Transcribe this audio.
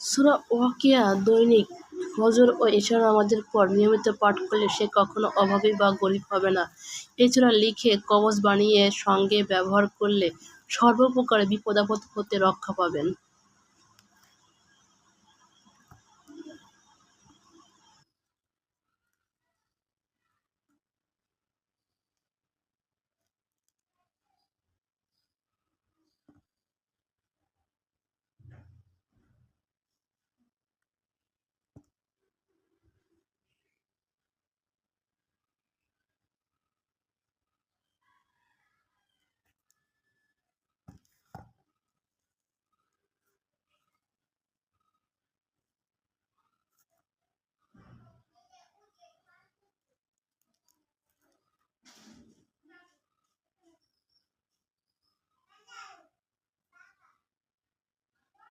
সুরা ওয়াকিয়া, দৈনিক ফজর ও এশার নামাজের পর নিয়মিত পাঠ করলে সে কখনো অভাবী বা গরিব হবে না। এছাড়া লিখে কবচ বানিয়ে সঙ্গে ব্যবহার করলে সর্বপ্রকারে বিপদ-আপদ হতে রক্ষা পাবেন।